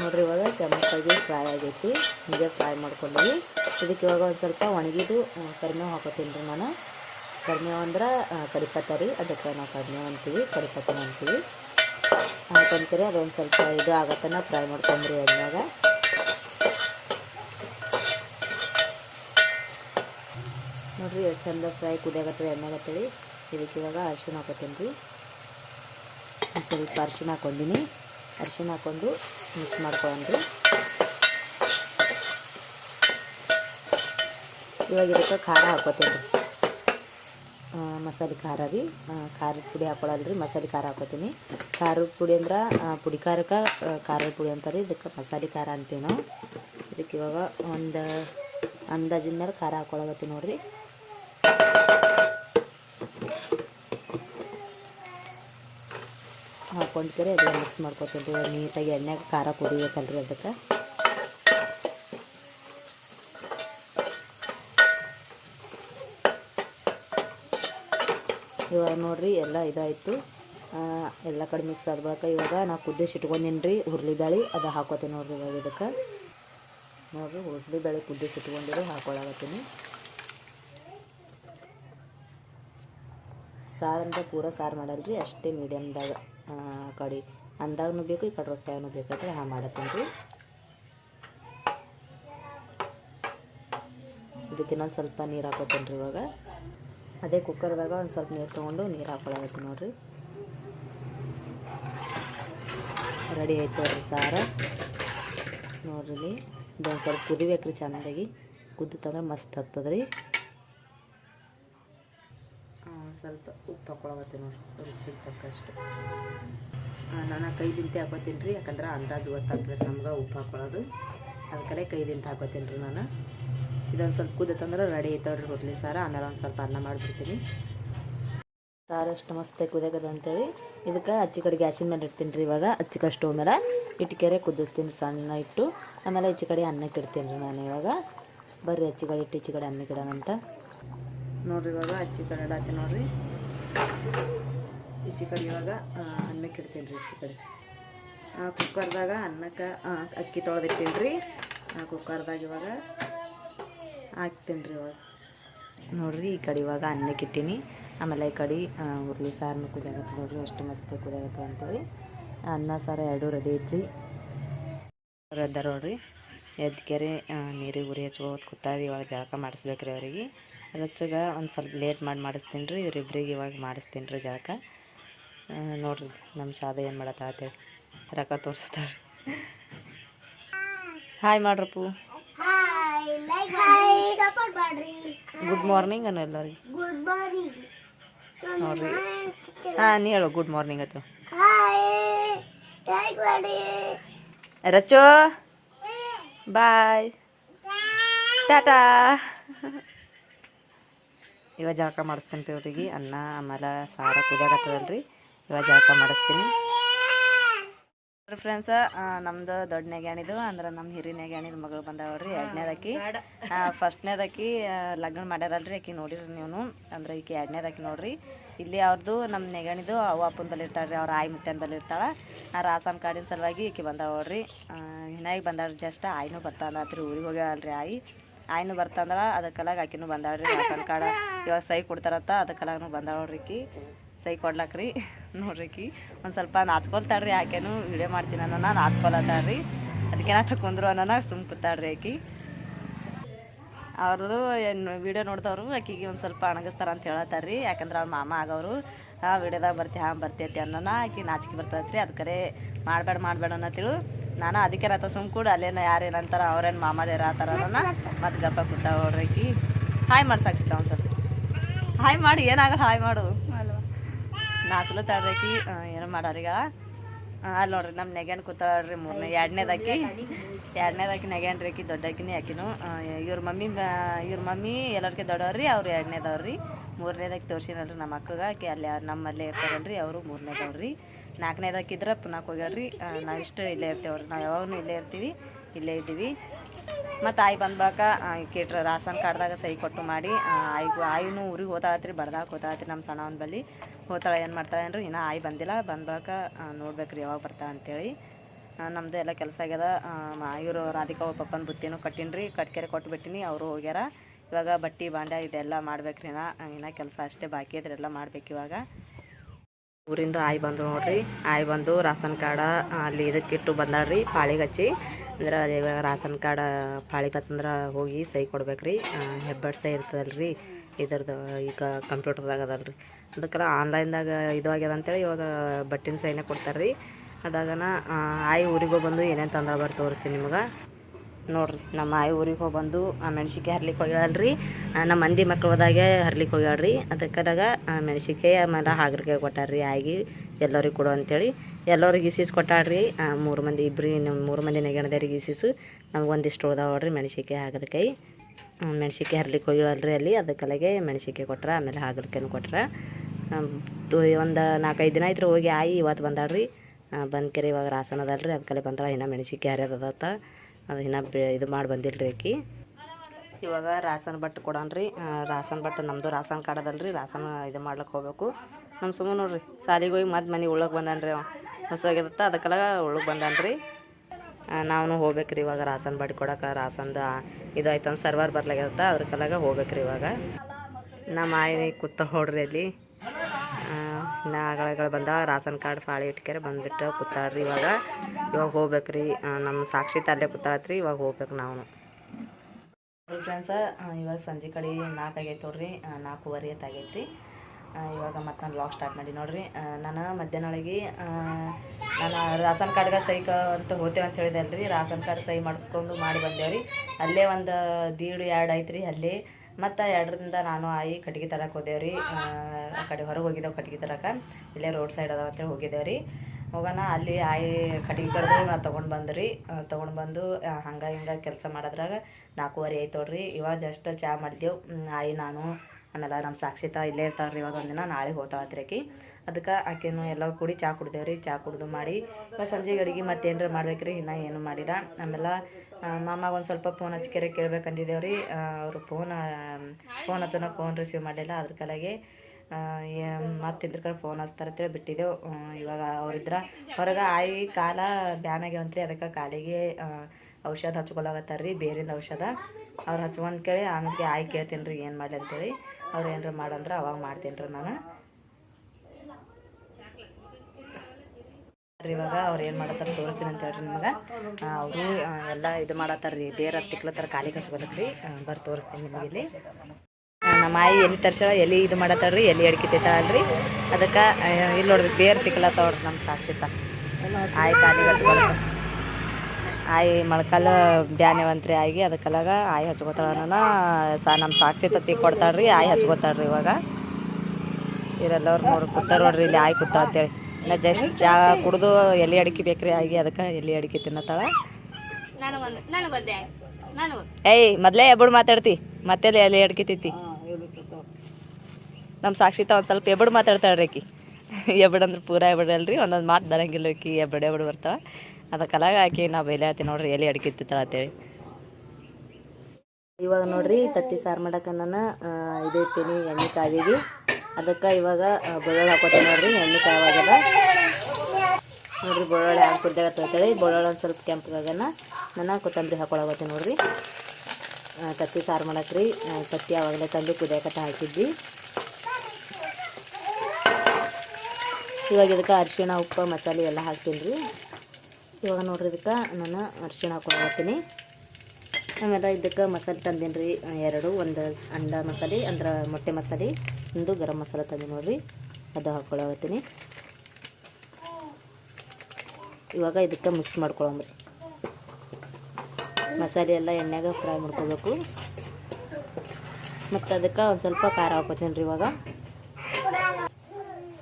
ನೋಡ್ರಿ ಇವಾಗ ಕೆಂಪಾಗಿ ಫ್ರೈ ಆಗೈತಿ. ಹೀಗೆ ಫ್ರೈ ಮಾಡ್ಕೊಂಡ್ವಿ. ಇದಕ್ಕೆ ಇವಾಗ ಒಂದು ಸ್ವಲ್ಪ ಒಣಗಿದು ಕಡಿಮೆ ಹಾಕೋತೀನಿ ರೀ ನಾನು. ಕಡಿಮೆ ಅಂದ್ರೆ ಕರಿಪತ್ತ ರೀ. ಅದಕ್ಕೆ ನಾವು ಕಡಿಮೆ ಅಂತೀವಿ, ಕರಿಪತ್ತನ ಅಂತೀವಿ. ಹಾಕೊಂತೀರಿ ಅದೊಂದು ಸ್ವಲ್ಪ ಇದು ಆಗತ್ತನ ಫ್ರೈ ಮಾಡ್ಕೊಂಡ್ರಿ ಎಣ್ಣೆಗ. ನೋಡ್ರಿ ಎಷ್ಟು ಚಂದ ಫ್ರೈ ಎಣ್ಣೆ ಎಣ್ಣೆಗತ್ತೇಳಿ ಇದಕ್ಕೆ ಇವಾಗ ಅರ್ಶಿನ ಹಾಕೋತೀನಿ ರೀ. ಸ್ವಲ್ಪ ಅರ್ಶಿನ ಹಾಕೊಂಡಿನಿ ಅರ್ಶಿನ ಹಾಕೊಂಡು ಮಿಕ್ಸ್ ಮಾಡ್ಕೊಂಡ್ರಿ ಇವಾಗ ಇದಕ್ಕೆ ಖಾರ ಹಾಕೋತೀನಿ ಮಸಾಲೆ ಖಾರ ರೀ. ಖಾರದ ಪುಡಿ ಹಾಕೊಳ್ಳಲ್ಲ ರೀ, ಮಸಾಲೆ ಖಾರ ಹಾಕೋತೀನಿ ಖಾರದ ಪುಡಿ ಅಂದ್ರೆ ಪುಡಿ ಖಾರಕ್ಕೆ ಖಾರದ ಪುಡಿ ಅಂತಾರೆ. ಇದಕ್ಕೆ ಮಸಾಲೆ ಖಾರ ಅಂತೀವಿ ನಾವು. ಇದಕ್ಕೆ ಇವಾಗ ಒಂದು ಅಂದಾಜಿನ ಮೇಲೆ ಖಾರ ಹಾಕೊಳಗತ್ತೀವಿ ನೋಡ್ರಿ. ಹಾಕೊ ಹಾಕೊಂಡ್ಕರೆ ಅದು ಮಿಕ್ಸ್ ಮಾಡ್ಕೊತೀನಿ ರೀ ನೀಟಾಗಿ ಎಣ್ಣೆಗೆ ಖಾರ ಕುದಿಬೇಕಲ್ರಿ ಅದಕ್ಕೆ. ಇವಾಗ ನೋಡಿರಿ ಎಲ್ಲ ಇದಾಯಿತು. ಎಲ್ಲ ಕಡೆ ಮಿಕ್ಸ್ ಆದ ಬಳಿಕ ಇವಾಗ ನಾ ಕುದ್ದಿಸಿ ಇಟ್ಕೊಂಡಿನಿ ರೀ ಬ್ಯಾಳಿ ಅದು ಹಾಕೋತೀನಿ ನೋಡಿರಿ ಇವಾಗ ಇದಕ್ಕೆ. ನೋಡಿರಿ ಬ್ಯಾಳಿ ಕುದಿಸಿ ಇಟ್ಕೊಂಡಿರಿ ಹಾಕೊಳಕತ್ತೀನಿ. ಸಾರು ಅಂದ್ರೆ ಪೂರ ಸಾರು ಮಾಡಲ್ರಿ, ಅಷ್ಟೇ ಮೀಡಿಯಮ್ದಾಗ ಕಡೆ. ಅಂದಾಗೂ ಬೇಕು, ಈ ಕಡೆ ರೊಟ್ಟಾಗೂ ಬೇಕಾದ್ರೆ ಹಾಂ ಮಾಡತ್ತೀನಿ ಇದಕ್ಕೆ ಇನ್ನೊಂದು ಸ್ವಲ್ಪ ನೀರು ಹಾಕೋತೀನಿ ರೀ ಇವಾಗ. ಅದೇ ಕುಕ್ಕರ್ದಾಗ ಒಂದು ಸ್ವಲ್ಪ ನೀರು ತೊಗೊಂಡು ನೀರು ಹಾಕೊಳಕತ್ತೀನಿ ನೋಡಿರಿ. ರೆಡಿ ಆಯ್ತು ನೋಡ್ರಿ ಸಾರ. ನೋಡ್ರಿ ಇದೊಂದು ಸ್ವಲ್ಪ ಕುದಿಬೇಕ್ರಿ ಚೆಂದಾಗಿ ಕುದ್ದಿತ್ತಂದ್ರೆ ಮಸ್ತ್ ಆಗ್ತದ್ರಿ ಸ್ವಲ್ಪ ಉಪ್ಪು ಹಾಕೊಳಕತ್ತೀನಿ ನೋಡ್ರಿ, ರುಚಿಗೆ ತಕ್ಕಷ್ಟು. ನಾನು ಕೈದಿಂತೆ ಹಾಕೋತೀನಿ ರೀ, ಯಾಕಂದ್ರೆ ಅಂದಾಜು ಗೊತ್ತಾಗ್ತದೆ ನಮ್ಗೆ ಉಪ್ಪು ಹಾಕೊಳ್ಳೋದು. ಅದಕ್ಕೆ ಕೈದಿಂತ ಹಾಕೋತೀನಿ ರೀ ನಾನು. ಇದೊಂದು ಸ್ವಲ್ಪ ಕುದತ್ತಂದ್ರೆ ರೆಡಿ ಐತವ್ರಿ ಹೋಟ್ಲಿ ಸಾರ, ಆಮೇಲೆ ಒಂದು ಸ್ವಲ್ಪ ಅನ್ನ ಮಾಡಿಬಿಡ್ತೀನಿ. ಸಾರು ಅಷ್ಟು ಮಸ್ತ್ ಕುದಿಯಕದ ಅಂತೇಳಿ. ಇದಕ್ಕೆ ಅಚ್ಚಿ ಕಡೆ ಗ್ಯಾಸಿನ ಮೇಲೆ ಇಡ್ತೀನಿ ರೀ ಇವಾಗ. ಅಚ್ಚಿ ಸ್ಟೋವ್ ಮೇಲೆ ಇಟ್ಕೆರೆ ಕುದಿಸ್ತೀನಿ ಸಣ್ಣ ಇಟ್ಟು ಆಮೇಲೆ ಹೆಚ್ಚು ಕಡೆ ಅನ್ನಕ್ಕೆ ಇಡ್ತೀನಿ ರೀ ನಾನು ಇವಾಗ. ಬರ್ರಿ ಹೆಚ್ಚು ಕಡೆ ಇಟ್ಟು ಹೆಚ್ಚು ಕಡೆ ಅನ್ನಕ್ಕೆ ಇಡೋಣ ಅಂತ ನೋಡ್ರಿ ಇವಾಗ ಅಚ್ಚಿ ಕಡೆ ಹಾಕಿ ನೋಡ್ರಿ. ಈ ಕಡೆ ಇವಾಗ ಅನ್ನಕ್ಕೆ ಇಡ್ತೀನಿ ರೀ ಚಿಕನ್. ಕಡೆ ಆ, ಕುಕ್ಕರ್ದಾಗ ಅನ್ನಕ್ಕೆ ಆ, ಅಕ್ಕಿ ತೊಳೆದಿಟ್ಟೀನಿ ರೀ ಕುಕ್ಕರ್ದಾಗ ಇವಾಗ ಹಾಕ್ತೀನಿ ರೀ ಇವಾಗ. ನೋಡ್ರಿ ಈ ಕಡೆ ಇವಾಗ ಅನ್ನಕ್ಕೆ ಇಟ್ಟೀನಿ. ಆಮೇಲೆ ಈ ಕಡೆ ಆ, ಹುರ್ಲಿ ಸಾರನ್ನು ಕುದಿಯಾಗತ್ತೆ ನೋಡ್ರಿ ಅಷ್ಟು ಮಸ್ತ್ ಕುದಿಯಾಗತ್ತೆ ಅಂತೇಳಿ. ಅನ್ನ ಸಾರು ಎರಡೂ ರೆಡಿ ಐತ್ರಿ. ಅದ ನೋಡ್ರಿ. ಎದ್ಕೆರೆ ನೀರಿಗೆ ಉರಿ ಹಚ್ಕೋತ ಕೂತಾರಿ ಇವಾಗ ಜಳಕ ಮಾಡಿಸ್ಬೇಕ್ರಿ ಅವರಿಗೆ. ಅದಚ್ಚಾಗ ಒಂದು ಸ್ವಲ್ಪ ಲೇಟ್ ಮಾಡಿ ಮಾಡಿಸ್ತೀನಿ ರೀ ಇವ್ರಿಬ್ರಿಗೆ ಇವಾಗ ಮಾಡಿಸ್ತೀನಿ ರೀ ಜಳಕ. ನೋಡ್ರಿ ನಮ್ಮ ಶಾದ ಏನು ಮಾಡತ್ತ ರೊಕ್ಕ ತೋರಿಸ್ತಾರೆ. ಹಾಯ್ ಮಾಡ್ರಪ್ಪು. ಗುಡ್ ಮಾರ್ನಿಂಗ್ ಅನ್ನೋ ಎಲ್ಲರಿಗೆ. ನೋಡ್ರಿ. ಹಾಂ ನೀ ಹೇಳು ಗುಡ್ ಮಾರ್ನಿಂಗ್ ಅದು ರಚೋ ಬಾಯ್ ಟಾಟಾ ಇವಾಗ ಜಳಕ ಮಾಡಿಸ್ತೀನಿ ರೀ ಅವ್ರಿಗೆ. ಅನ್ನ ಆಮೇಲೆ ಸಾರು ಕುದಿಯಾಕತ್ತದಲ್ರಿ. ಇವಾಗ ಜಳಕ ಮಾಡಿಸ್ತೀನಿ. ಫ್ರೆಂಡ್ಸ ನಮ್ದು ದೊಡ್ಡ ನೆಗ್ಯಾಣಿದು ಅಂದ್ರೆ ನಮ್ಮ ಹಿರಿ ನೆಗ್ಯಾಣಿದ ಮಗಳು ಬಂದವ್ರಿ ಎರಡನೇದಕ್ಕಿ. ಫಸ್ಟ್ನೇದಕ್ಕಿ ಲಗ್ನ ಮಾಡ್ಯಾರಲ್ರಿ ಆಕಿ ನೋಡಿರಿ ನೀವು ಅಂದ್ರೆ ಈಕಿ ಎರಡನೇದಕ್ಕಿ ನೋಡ್ರಿ. ಇಲ್ಲಿ ಅವ್ರದ್ದು ನಮ್ಮ ನೆಗಣಿದು ಅವ್ವ ಅಪ್ಪನ ಇರ್ತಾಳೆ ರೀ ಅವ್ರ ಆಯಿ ಮುತ್ತನ ಇರ್ತಾಳೆ. ರಾಸನ್ ಕಾರ್ಡಿನ ಸಲುವಾಗಿ ಈಕಿ ಬಂದವ್ರಿ ಹಿನಾಗಿ ಬಂದಾಳ ಜಸ್ಟ್, ಆಯಿನೂ ಬರ್ತಾನತ್ರಿ, ಊರಿಗೆ ಹೋಗ್ಯಾಳ್ರಿ ಆಯಿ. ಆಯಿನೂ ಬರ್ತಂದ್ರ ಅದಕ್ಕೆಲ್ಲಾಗ ಆಕಿನೂ ಬಂದಾಳ್ರಿ ರೇಷನ್ ಕಾರ್ಡ್ ಇವಾಗ ಸೈ ಕೊಡ್ತಾರತ್ತ ಅದಕ್ಕಲಾಗನು ಬಂದಾಳ್ರಿಕಿ ಸೈ ಕೊಡ್ಲಾಕ್ರಿ, ನೋಡ್ರಿ ಆಕಿ ಒಂದು ಸ್ವಲ್ಪ ನಾಚ್ಕೊಳ್ತಾಳ್ರಿ ಆಕೆನು, ವಿಡಿಯೋ ಮಾಡ್ತೀನಿ ಅನ್ನೋಣ ನಾಚ್ಕೊಳತ್ತಾಳ್ರಿ ಅದಕ್ಕೇನಾತ ಕುಂದ್ರು ಅನ್ನೋನ ಸುಮ್ ಕೂತಾಳ್ರಿ ಆಕಿ. ಅವ್ರದ್ದು ಏನು ವಿಡಿಯೋ ನೋಡಿದವರು ಆಕಿಗೆ ಒಂದು ಸ್ವಲ್ಪ ಅಣಗಿಸ್ತಾರ ಅಂತ ಹೇಳತ್ತಾರ್ರಿ. ಯಾಕಂದ್ರೆ ಅವ್ರ ಮಾಮ ಆಗವರು, ಆ ವಿಡಿಯೋದಾಗ ಬರ್ತಿ ಹಾಂ ಬರ್ತೈತಿ ಅನ್ನೋಣ ಆಕಿ ನಾಚಿಕೆ ಬರ್ತೈತ್ರಿ. ಅದಕ್ಕರೆ ಮಾಡಬೇಡ ಮಾಡಬೇಡ ಅನ್ನತ್ತಿಳು. ನಾನು ಅದಕ್ಕೆ ರಥ ಸುಮ್ ಕೂಡ ಅಲ್ಲೇನ ಯಾರೇನಂತಾರ ಅವ್ರೇನು ಮಾಮದೇರ ಆ ಥರ ಮತ್ತೆ ಗಪ್ಪ ಕುಟ್ಟ ನೋಡ್ರಿ ಆಕಿ ಹಾಯ್ ಮಾಡಿ ಸಾಕ್ಸ್ತಾವ ಒಂದು ಸ್ವಲ್ಪ. ಹಾಯ್ ಮಾಡಿ ಏನಾಗಲ್ಲ ಹಾಯ್ ಮಾಡು. ನಾಚಲು ತಡ್ರಕಿ ಏನೋ ಮಾಡಾರೀಗ ಅಲ್ಲಿ ನೋಡ್ರಿ ನಮ್ಮ ನೆಗೆನ್ ಕೂತಾಳ್ರಿ ಮೂರನೇ ಎರಡನೇದಾಕಿ ಎರಡನೇದಾಕಿ ಆಕಿ ದೊಡ್ಡಾಕಿನಿ ಆಕಿನು ಆ, ಇವ್ರ ಮಮ್ಮಿ ಇವ್ರ ಮಮ್ಮಿ ಎಲ್ಲರಿಗೆ ದೊಡ್ಡವ್ರಿ ಅವ್ರು ಎರಡನೇದವ್ರಿ. ಮೂರನೇದಾಗಿ ತೋರ್ಸಿನಲ್ರಿ ನಮ್ಮ ಅಕ್ಕಗೆ ಆಕೆ ಅಲ್ಲಿ ನಮ್ಮಲ್ಲೇ ಇರ್ತಾರಲ್ರಿ ಅವರು ಮೂರನೇದವ್ರಿ. ನಾಲ್ಕನೇದಾಕಿದ್ರೆ ಪುನಃ ಹೋಗ್ಯಾಳ್ರಿ ಇಷ್ಟು ಇಲ್ಲೇ ಇರ್ತೇವ್ರಿ ನಾವು ಯಾವಾಗೂ ಇಲ್ಲೇ ಇರ್ತೀವಿ, ಇಲ್ಲೇ ಇದ್ದೀವಿ. ಮತ್ತು ಆಯಿ ಬಂದ್ಬಾಕ ಕೇಟ್ರ ರಾಷನ್ ಕಾರ್ಡ್ದಾಗ ಸಹಿ ಕೊಟ್ಟು ಮಾಡಿ ಆಯ್ ಆಯ್ಗೂ, ಆಯಿನೂ ಊರಿಗೆ ಹೋತಾಳತ್ರಿ ಬಡ್ದಾಕ ಹೋತಾಳತ್ರಿ ನಮ್ಮ ಸಣ್ಣವನ ಬಳಿ ಹೋತಾಳೆ ಏನು ಮಾಡ್ತಾಳೆ ಏನ್ರಿ, ಇನ್ನೂ ಆಯಿ ಬಂದಿಲ್ಲ, ಬಂದ್ಬಾಕ ನೋಡ್ಬೇಕ್ರಿ ಯಾವಾಗ ಬರ್ತಾಳೆ ಅಂತೇಳಿ. ನಮ್ಮದು ಎಲ್ಲ ಕೆಲಸ ಆಗ್ಯದ. ಇವರು ರಾಧಿಕಾ ಅವ್ರ ಪಪ್ಪನ ಬುತ್ತಿನೂ ಕಟ್ಟಿನ್ರಿ, ಕಟ್ಕೆರೆ ಕೊಟ್ಬಿಟ್ಟಿನಿ ಅವರು ಹೋಗ್ಯಾರ. ಇವಾಗ ಬಟ್ಟೆ ಬಾಂಡೆ ಇದೆಲ್ಲ ಮಾಡ್ಬೇಕ್ರಿ ನಾ, ಇನ್ನೂ ಕೆಲಸ ಅಷ್ಟೇ ಬಾಕಿ ಅದ್ರೆಲ್ಲ ಮಾಡ್ಬೇಕು ಇವಾಗ. ಊರಿಂದ ಆಯ್ ಬಂದು ನೋಡ್ರಿ. ಆಯ್ ಬಂದು ರಾಷನ್ ಕಾರ್ಡ ಅಲ್ಲಿ ಇದಕ್ಕಿಟ್ಟು ಬಂದಾಳ್ರಿ, ಪಾಳಿಗೆ ಹಚ್ಚಿ. ಅಂದ್ರೆ ಅದೇ ಇವಾಗ ರಾಷನ್ ಕಾರ್ಡ ಪಾಳಿಗೆ ಹತ್ತಂದ್ರೆ ಹೋಗಿ ಸಹಿ ಕೊಡ್ಬೇಕ್ರಿ. ಹೆಬ್ಬಟ್ ಸಹಿ ಇರ್ತದಲ್ರಿ. ಇದ್ರದ್ದು ಈಗ ಕಂಪ್ಯೂಟರ್ದಾಗ ಅದಲ್ರಿ. ಅದಕ್ಕೆಲ್ಲ ಆನ್ಲೈನ್ದಾಗ ಇದು ಆಗ್ಯದ ಅಂತೇಳಿ ಇವಾಗ ಬಟ್ಟಿನ ಸಹಿನೇ ಕೊಡ್ತಾರೆ ರೀ ಅದಾಗನ ಆಯಿ ಊರಿಗೆ ಬಂದು ಏನೇನು ತಂದ ಬರ್ ತೋರಿಸ್ತೀನಿ ನಿಮ್ಗೆ. ನೋಡ್ರಿ, ನಮ್ಮ ಆಯಿ ಊರಿಗೆ ಹೋಗಿ ಬಂದು ಮೆಣ್ಸಿಕಾಯಿ ಹರ್ಲಿಕ್ಕೆ ಹೋಗ್ಯಾಳ್ರಿ ನಮ್ಮ ಮಂದಿ ಮಕ್ಳು ಹೋದಾಗೆ ಹರ್ಲಿಕ್ಕೆ ಹೋಗ್ಯಾಳ್ರಿ. ಅದಕ್ಕದಾಗ ಮೆಣ್ಸಿಕಾಯಿ ಆಮೇಲೆ ಹಾಗಲಕಾಯಿ ಕೊಟ್ಟಾರ್ರಿ, ಆಗಿ ಎಲ್ಲರಿಗೆ ಕೊಡು ಅಂತೇಳಿ. ಎಲ್ಲರಿಗೆ ಇಸಿಸ್ ಕೊಟ್ಟಾಳ್ರಿ. ಮೂರು ಮಂದಿ ಇಬ್ಬರಿ ನಮ್ಮ ಮೂರು ಮಂದಿ ನೆಗಣದವ್ರಿಗೆ ಇಸಿಸು ನಮ್ಗೆ ಒಂದಿಷ್ಟು ಉಳ್ದಾವ ನೋಡ್ರಿ ಮೆಣ್ಸಿಕಾಯಿ ಹಾಗಲಕಾಯಿ ಮೆಣ್ಸಿಕಾಯಿ ಹರ್ಲಿಕ್ಕೆ ಹೋಗ್ಯಾಳ್ರಿ ಅಲ್ಲಿ. ಅದಕ್ಕಲಾಗೆ ಮೆಣ್ಸಿಕಾಯಿ ಕೊಟ್ರ, ಆಮೇಲೆ ಹಾಗಲಕಾಯಿನೂ ಕೊಟ್ರ. ಒಂದು ನಾಲ್ಕೈದು ದಿನ ಆಯ್ತು ಹೋಗಿ ಆಯಿ ಇವತ್ತು ಬಂದಾಳ್ರಿ. ಬಂದ್ಕೆರೆ ಇವಾಗ ರಾಸನ್ ಅದಲ್ರಿ ಅದಕ್ಕಲ್ಲಿ ಬಂದ್ರೆ ಇನ್ನೂ ಮೆಣಸಿನ್ಕಾಯಿ ಹರಿಯೋದತ್ತ ಅದು ಇನ್ನ ಇದು ಮಾಡಿ ಬಂದಿಲ್ಲ ರೀ ಆಕಿ. ಇವಾಗ ರಾಸನ್ ಬಟ್ ಕೊಡೋಣ್ರಿ. ರಾಸನ್ ಬಟ್ ನಮ್ಮದು ರಾಸನ್ ಕಾರ್ಡ್ ಅದಲ್ರಿ ರಾಸನ್ ಇದು ಮಾಡ್ಲಿಕ್ಕೆ ಹೋಗ್ಬೇಕು. ನಮ್ಮ ಸುಮ್ಮ ನೋಡ್ರಿ, ಸಾಲಿಗೆ ಹೋಗಿ ಮತ್ತೆ ಮನೆ ಉಳ್ಳಕ್ಕೆ ಬಂದಾನ್ರಿ ಅವ. ಹೊಸಾಗಿರುತ್ತೆ ಅದಕ್ಕೆಲ್ಲ ಉಳ್ಳಕ್ಕೆ ಬಂದಾನ್ರಿ. ನಾವು ಹೋಗ್ಬೇಕ್ರಿ ಇವಾಗ ರಾಸನ್ ಬಟ್ ಕೊಡೋಕೆ. ರಾಸನ್ದು ಇದು ಆಯ್ತಂದು ಸರ್ವರ್ ಬರ್ಲಾಗಿರುತ್ತೆ ಅದ್ರ ಕಲಾಗ ಹೋಗ್ಬೇಕ್ರಿ ಇವಾಗ. ನಮ್ಮ ಆಯಿ ಕೂತ ನೋಡ್ರಿ ಅಲ್ಲಿ. ಇನ್ನು ಆಗಳಗಳು ಬಂದಾಗ ರಾಸನ್ ಕಾರ್ಡ್ ಫಾಳಿ ಇಟ್ಕೆರೆ ಬಂದ್ಬಿಟ್ಟು ಕೂತಾಳ್ರಿ ಇವಾಗ. ಇವಾಗ ಹೋಗ್ಬೇಕ್ರಿ ರೀ ನಮ್ಮ ಸಾಕ್ಷಿ ಅಲ್ಲೇ ಕೂತಾಳತ್ರಿ ಇವಾಗ ಹೋಗ್ಬೇಕು ನಾವು ಫ್ರೆಂಡ್ಸ ಇವಾಗ ಸಂಜೆ ಕಡೆ ನಾಲ್ಕು ಆಗೈತೆ ನೋಡ್ರಿ ನಾಲ್ಕೂವರೆ ಆಗೈತೆ ಆ, ಇವಾಗ ಮತ್ತೆ ನಾನು ಲಾಗ್ ಸ್ಟಾರ್ಟ್ ಮಾಡಿ ನೋಡ್ರಿ. ನಾನು ಮಧ್ಯಾಹ್ನೊಳಗೆ ನಾನು ರಾಸನ್ ಕಾರ್ಡ್ಗೆ ಸಹಿ ಅಂತ ಹೋತೇವೆ ಅಂತ ಹೇಳಿದೆ ಅಲ್ರಿ ರಾಸನ್ ಕಾರ್ಡ್ ಸಹಿ ಮಾಡ್ಕೊಂಡು ಮಾಡಿ ಬಂದೇವ್ರಿ. ಅಲ್ಲೇ ಒಂದು ದೀಡು ಎರಡು ಐತ್ರಿ ಅಲ್ಲೇ. ಮತ್ತು ಎರಡರಿಂದ ನಾನು ಆಯಿ ಕಟ್ಗೆ ತರಕ್ಕೆ ಹೋದೇವ್ರಿ. ಆ ಕಡೆ ಹೊರಗೆ ಹೋಗಿದ್ದೇವೆ ಕಟ್ಗೆ ತರಕ, ಇಲ್ಲೇ ರೋಡ್ ಸೈಡ್ ಅದಾವ ಅಂತೇಳಿ ಹೋಗಿದ್ದೇವ್ರಿ ಹೋಗೋಣ, ಅಲ್ಲಿ ಆಯಿ ಕಟ್ಗೆ ಕಡ್ದು ನಾನು ತೊಗೊಂಡು ಬಂದ್ರಿ. ತೊಗೊಂಡು ಬಂದು ಹಂಗೆ ಹಿಂಗೆ ಕೆಲಸ ಮಾಡೋದ್ರಾಗ ನಾಲ್ಕೂವರೆ ಆಯ್ತು ನೋಡ್ರಿ ಇವಾಗ ಜಸ್ಟ್ ಚಾ ಮಾಡಿದೆವು. ಆಯಿ ನಾನು, ಆಮೇಲೆ ನಮ್ಮ ಸಾಕ್ಷಿತ ಇಲ್ಲೇ ಇರ್ತಾಳ್ರಿ ಇವಾಗ ಒಂದಿನ ನಾಳೆ ಹೋಗ್ತಾಳತ್ರಿ ಅದಕ್ಕೆ ಆಕೆನೂ ಎಲ್ಲರೂ ಕೂಡಿ ಚಾ ಕುಡ್ದೇವ್ರಿ ಚಾ ಕುಡ್ದು ಮಾಡಿ, ಇವಾಗ ಸಂಜೆಗೆ ಅಡುಗೆ ಮತ್ತೆ ಏನಾರ ಮಾಡ್ಬೇಕ್ರಿ, ಇನ್ನೂ ಏನು ಮಾಡಿಲ್ಲ. ಆಮೇಲೆ ಮಾಮಾಗ ಒಂದು ಸ್ವಲ್ಪ ಫೋನ್ ಹಚ್ಕೆರೆ ಕೇಳ್ಬೇಕಂದಿದ್ದೇವ್ರಿ ಅವರು ಫೋನ್ ಫೋನ್ ಹತ್ತನ ಫೋನ್ ರಿಸೀವ್ ಮಾಡಲಿಲ್ಲ. ಅದ್ರ ಕಲೆಗೆ ಮತ್ತೆ ಇದ್ರ ಫೋನ್ ಹಚ್ತಾರೆ ಅಂತೇಳಿ ಬಿಟ್ಟಿದ್ದೆವು ಆ, ಇವಾಗ ಅವ್ರಿದ್ರ ಹೊರಗೆ ಆಯಿ ಕಾಲ ಬ್ಯಾನ್ ಆಗ್ಯಾವಂತ್ರಿ ಅದಕ್ಕೆ ಕಾಲಿಗೆ ಔಷಧ ಹಚ್ಕೊಳಕತ್ತಾರ ರೀ ಬೇರಿಂದ ಔಷಧ. ಅವ್ರು ಹಚ್ಕೊಂಡು ಕೇಳಿ ಆಮೇಲೆ ಆಯಿ ಕೇಳ್ತೀನಿ ರೀ ಏನು ಮಾಡಲಿ ಅಂತೇಳಿ. ಅವ್ರು ಏನಾರ ಮಾಡಂದ್ರೆ ಅವಾಗ ಮಾಡ್ತೀನಿ ರೀ ನಾನು. ರೀ ಇವಾಗ ಅವ್ರು ಏನು ಮಾಡತ್ತಾರ ತೋರಿಸ್ತೀನಿ ಅಂತ ಹೇಳ್ರಿ ನಿಮಗೆ. ಅವರು ಎಲ್ಲ ಇದು ಮಾಡತ್ತಾರ ರೀ ಬೇರೆ ತಿಕ್ಲತ್ತಾರ ಕಾಲಿಗೆ ಹಚ್ಕೊಳತ್ರಿ. ಬರ್ ತೋರಿಸ್ತೀನಿ ನಿಮಗೆ ಇಲ್ಲಿ. ಆಯಿ ಎಲ್ಲಿ ತರ್ಸ್ಯಾಳ ಎಲ್ಲಿ ಇದು ಮಾಡತ್ತಾಳ್ರಿ ಎಲ್ಲಿ ಅಡಿಕೆ ಅಲ್ರಿ ಅದಕ್ಕೆ ಇಲ್ಲಿ ನೋಡ್ರಿ ಬೇರೆ ಸಿಕ್ಕಲತ್ತವ್ರಿ ನಮ್ಮ ಸಾಕ್ಷಿತ. ಆಯಿ ಕಾಲಿಗೆ ಹಚ್ಕೊಳತ್ತ ಆಯಿ ಮೊಳಕಾಲ ಬ್ಯಾನೆವಂತ್ರಿ ಆಗಿ ಅದಕ್ಕೆಲ್ಲಾಗ ಆಯಿ ಹಚ್ಕೋತಾಳ ಸಾ ನಮ್ಮ ಸಾಕ್ಷಿತ ತತ್ತಿ ಕೊಡ್ತಾಳ್ರಿ ಆಯಿ ಹಚ್ಕೋತಾಳ್ರಿ ಇವಾಗ. ಇವರೆಲ್ಲವ್ರು ನೋಡಿ ಕೂತಾರ ನೋಡ್ರಿ ಇಲ್ಲಿ ಆಯಿ ಕುತ್ತ ಅಂತೇಳಿ. ನಾ ಜಸ್ಟ್ ಚಾ ಕುಡ್ದು ಎಲೆ ಅಡಿಕೆ ಬೇಕ್ರಿ ಆಗಿ ಅದಕ್ಕೆ ಎಲೆ ಅಡಿಕೆ ತಿನ್ನತ್ತಾಳ? ಏಯ್ ಮೊದಲೇ ಎಬ್ಬಡು ಮಾತಾಡ್ತಿ ಮತ್ತೆ ಎಲೆ ಅಡಿಕೆ ತಿತ್ತಿ ನಮ್ಮ ಸಾಕ್ಷಿತ ಒಂದು ಸ್ವಲ್ಪ ಎಬ್ರು ಮಾತಾಡ್ತಾಳೆ ರೀ ಆಕಿ. ಎಬಡು ಅಂದ್ರೆ ಪೂರ ಎಬಡ ಅಲ್ರಿ, ಒಂದೊಂದು ಮಾತು ಬರಂಗಿಲ್ಲ ಆಕಿ ಎಬಡು ಎಬಡು ಬರ್ತಾವೆ ಅದಕ್ಕೆಲ್ಲ ಹಾಕಿ ನಾವು ಎಲೆ ಆತಿ ನೋಡ್ರಿ, ಎಲೆ ಅಡಿಕೆ ಅಂತೇಳಿ. ಇವಾಗ ನೋಡ್ರಿ, ತತ್ತಿ ಸಾರು ಮಾಡಕ್ಕೆ ನಾನು ಇದು ಇಟ್ಟಿನಿ ಎಣ್ಣೆ ಕಾವಿಗೆ ಅದಕ್ಕೆ ಇವಾಗ ಬೆಳ್ಳೊಳ್ಳಿ ಹಾಕೋತೀನಿ ನೋಡ್ರಿ, ಎಣ್ಣೆ ಕಾವಾಗಲ್ಲ ನೋಡ್ರಿ ಬೆಳ್ಳುಳ್ಳಿ ಹಾಕಿ ಕುದ್ದಾಗತ್ತ ಅಂತೇಳಿ ಬೆಳ್ಳುಳ್ಳಿ ಒಂದು ಸ್ವಲ್ಪ ಕೆಂಪಗಾಗನ ನಾನು ಕೊತ್ತಂಬರಿ ಹಾಕೊಳಗತ್ತೀನಿ ನೋಡ್ರಿ. ತತ್ತಿ ಸಾರು ಮಾಡಕ್ಕೆ ರೀ ತತ್ತಿ ಆವಾಗಲೇ ತಂದು ಕುದಿಯಾಕತ್ತ ಹಾಕಿದ್ವಿ. ಇವಾಗ ಇದಕ್ಕೆ ಅರಿಶಿಣ, ಉಪ್ಪು, ಮಸಾಲೆ ಎಲ್ಲ ಹಾಕ್ತೀನಿ ರೀ. ಇವಾಗ ನೋಡ್ರಿ ಇದಕ್ಕೆ ನಾನು ಅರಿಶಿಣ ಹಾಕೊಳಗತ್ತೀನಿ ಆಮೇಲೆ ಇದಕ್ಕೆ ಮಸಾಲೆ ತಂದೀನಿ ರೀ, ಎರಡು, ಒಂದು ಅಂಡ ಮಸಾಲೆ, ಅಂದ್ರೆ ಮೊಟ್ಟೆ ಮಸಾಲೆ, ಒಂದು ಗರಂ ಮಸಾಲೆ ತಂದು ನೋಡ್ರಿ. ಅದು ಹಾಕ್ಕೊಳಗತ್ತೀನಿ ಇವಾಗ ಇದಕ್ಕೆ ಮಿಕ್ಸ್ ಮಾಡ್ಕೊಳಂಬ್ರಿ ಮಸಾಲೆ ಎಲ್ಲ ಎಣ್ಣೆಗೆ ಫ್ರೈ ಮಾಡ್ಕೋಬೇಕು. ಮತ್ತು ಅದಕ್ಕೆ ಒಂದು ಸ್ವಲ್ಪ ಖಾರ ಹಾಕೋತೀನಿ ರೀ ಇವಾಗ.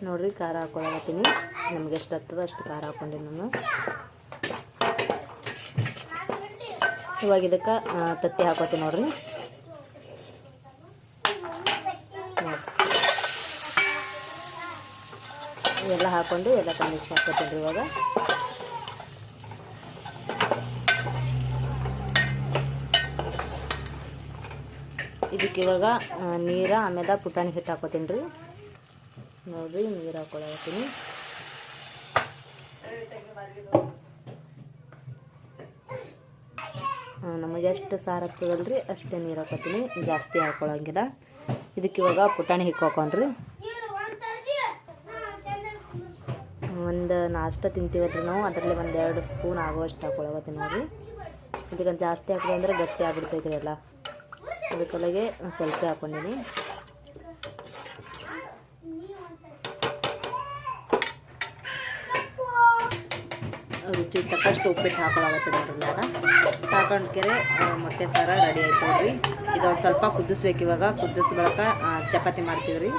ನೋಡ್ರಿ, ಖಾರ ಹಾಕೊಳಗತ್ತೀನಿ ನಮ್ಗೆ ಎಷ್ಟು ಹತ್ತದ ಅಷ್ಟು ಖಾರ ಹಾಕೊಂಡಿ ನಾನು. ಇವಾಗ ಇದಕ್ಕೆ ತತ್ತಿ ಹಾಕೋತೀನಿ ನೋಡ್ರಿ. ಎಲ್ಲ ಹಾಕೊಂಡು ಎಲ್ಲ ಮಿಕ್ಸ್ ಹಾಕೋತೀನಿ ರೀ ಇವಾಗ. ಇದಕ್ಕೆ ಇವಾಗ ನೀರ ಆಮೇಲೆ ಪುಟಾಣಿ ಹಿಟ್ಟು ಹಾಕೋತೀನಿ ರೀ. ನೋಡ್ರಿ, ನೀರು ಹಾಕೊಳತ್ತೀನಿ ನಮಗೆ ಎಷ್ಟು ಸಾರು ಆಗ್ತದಲ್ರಿ, ಅಷ್ಟೇ ನೀರು ಹಾಕೋತೀನಿ. ಜಾಸ್ತಿ ಹಾಕ್ಕೊಳಂಗಿಲ್ಲ ಇದಕ್ಕೆ ಇವಾಗ ಪುಟಾಣಿ ಹಿಟ್ಟು ಹಾಕೊಂಡ್ರಿ. ಒಂದು ನಾಷ್ಟ ತಿಂತೀವಲ್ರಿ ನಾವು, ಅದರಲ್ಲಿ ಒಂದು ಎರಡು ಸ್ಪೂನ್ ಆಗುವಷ್ಟು ಹಾಕೊಳ್ಳೋತೀನಿ ನೋಡ್ರಿ. ಇದಕ್ಕೆ ಜಾಸ್ತಿ ಹಾಕಿದೆ ಅಂದರೆ ಗಟ್ಟಿ ಆಗಿಬಿಡ್ತೈತ್ರಿ ಎಲ್ಲ. ಅದಕ್ಕೆಲ್ಲಗೆ ಒಂದು ಸ್ವಲ್ಪ ಹಾಕೊಂಡಿನಿ. ರುಚಿ ತಕ್ಕಷ್ಟು ಉಪ್ಪಿಟ್ಟು ಹಾಕೊಳಗತ್ತೆ ನೋಡ್ರಿ ಹಾಕೊಂಡ್ಕೆರೆ ಹಾಕೊಂಡು ಕೆರೆ ಮೊಟ್ಟೆ ಸಾರ ರೆಡಿ ಆಯ್ತು ನೋಡ್ರಿ. ಇದೊಂದು ಸ್ವಲ್ಪ ಕುದಿಸ್ಬೇಕು ಇವಾಗ. ಕುದಿಸ್ ಬಳಕ ಚಪಾತಿ ಮಾಡ್ತೀವಿ ರೀ